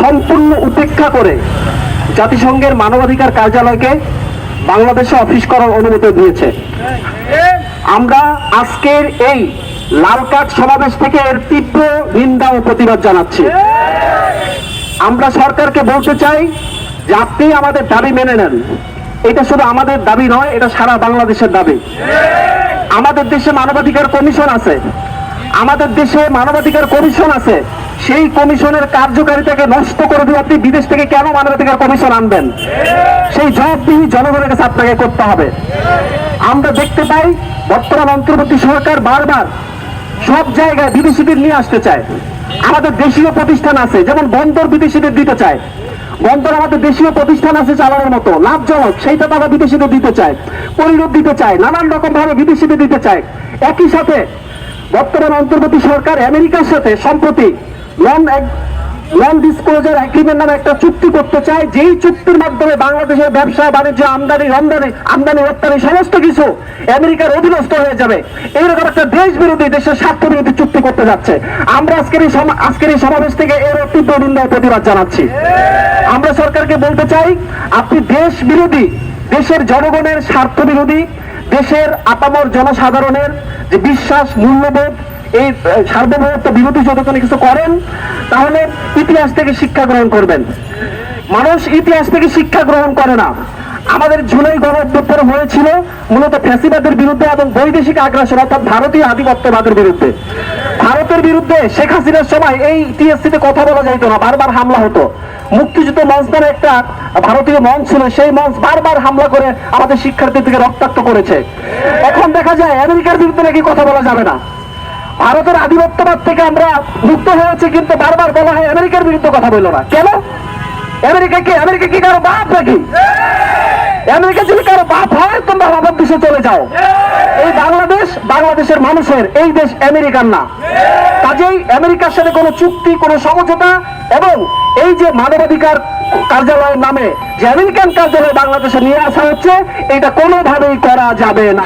সম্পূর্ণ উপেক্ষা করে জাতিসংঘের মানবাধিকার কার্যালয়কে বাংলাদেশে অফিস করার অনুমতি দিয়েছে। আমরা আজকের এই লাল কার্ড সমাবেশ থেকে এর তীব্র নিন্দা ও প্রতিবাদ জানাচ্ছি। আমরা সরকারকে বলতে চাই যে আপনি আমাদের দাবি মেনে নেন। এটা শুধু আমাদের দাবি নয়, এটা সারা বাংলাদেশের দাবি। আমাদের দেশে মানবাধিকার কমিশন আছে। আমাদের দেশে মানবাধিকার কমিশন আছে। সেই কমিশনের কার্যকারিতাকে নষ্ট করে দিয়ে আপনি বিদেশ থেকে কেন মানবাধিকার কমিশন আনবেন? সেই জবাবদিহি জনগণের কাছে আপনাকে করতে হবে। আমরা দেখতে পাই, বর্তমান অন্তর্বর্তী সরকার বারবার সব জায়গায় বিদেশিদের নিয়ে আসতে চায়। আমাদের দেশীয় প্রতিষ্ঠান আছে, যেমন বন্দর বিদেশিদের দিতে চায়। বন্দর আমাদের দেশীয় প্রতিষ্ঠান আছে চালানোর মতো, লাভজনক, সেইটা তারা বিদেশিদের দিতে চায়। পরিণত দিতে চায়, নানান রকম ভাবে বিদেশিদের দিতে চায়। একই সাথে বর্তমান অন্তর্বর্তী সরকার আমেরিকার সাথে সম্প্রতি নন ডিসক্লোজার এগ্রিমেন্ট নামে একটা চুক্তি করতে যেই চুক্তির মাধ্যমে বাংলাদেশের ব্যবসা, বাণিজ্য, আমদানি, রমদানি, আমদানি, রপ্তানি সমস্ত কিছু আমেরিকার অধীনস্থ হয়ে যাবে। একটা দেশ বিরোধী দেশের স্বার্থ বিরোধী চুক্তি করতে যাচ্ছে। আমরা আজকের এই আজকের এই সমাবেশ থেকে এর তীব্র নিন্দা ও প্রতিবাদ জানাচ্ছি। আমরা সরকারকে বলতে চাই, আপনি দেশ বিরোধী দেশের জনগণের স্বার্থ বিরোধী দেশের আপামর জনসাধারণের যে বিশ্বাস, মূল্যবোধ এই সার্বভৌমত্ব বিরোধী কোনো কিছু করেন, তাহলে ইতিহাস থেকে শিক্ষা গ্রহণ করবেন। মানুষ ইতিহাস থেকে শিক্ষা গ্রহণ করে না। আমাদের জুলাই গণ হয়েছিল মূলত ফ্যাসিবাদের বিরুদ্ধে এবং বৈদেশিক আগ্রাসন, অর্থাৎ ভারতীয় আধিপত্যবাদের বিরুদ্ধে। ভারতের বিরুদ্ধে শেখ হাসিনার সময় এই টিএসসিতে কথা বলা যাইতো না, বারবার হামলা হতো। মুক্তিযুদ্ধ মঞ্চ নামে একটা ভারতীয় মঞ্চ ছিল, সেই মঞ্চ বারবার হামলা করে আমাদের শিক্ষার্থীদেরকে রক্তাক্ত করেছে। এখন দেখা যায় আমেরিকার বিরুদ্ধে নাকি কথা বলা যাবে না। ভারতের আধিপত্যবাদ থেকে আমরা মুক্ত হয়েছে, কিন্তু বারবার বলা হয় আমেরিকার বিরুদ্ধে কথা বলল না। কেন? আমেরিকা কি আমেরিকা কি কারও বাপ নাকি? আমেরিকা যদি কারও বাপ হয়, তোমরা বাবার দেশে চলে যাও। এই বাংলাদেশ বাংলাদেশের মানুষের, এই দেশ আমেরিকার না। কাজেই আমেরিকার সাথে কোনো চুক্তি, কোনো সমঝোতা এবং এই যে মানবাধিকার কার্যালয়ের নামে যে আমেরিকান কার্যালয় বাংলাদেশে নিয়ে আসা হচ্ছে, এটা কোনোভাবেই করা যাবে না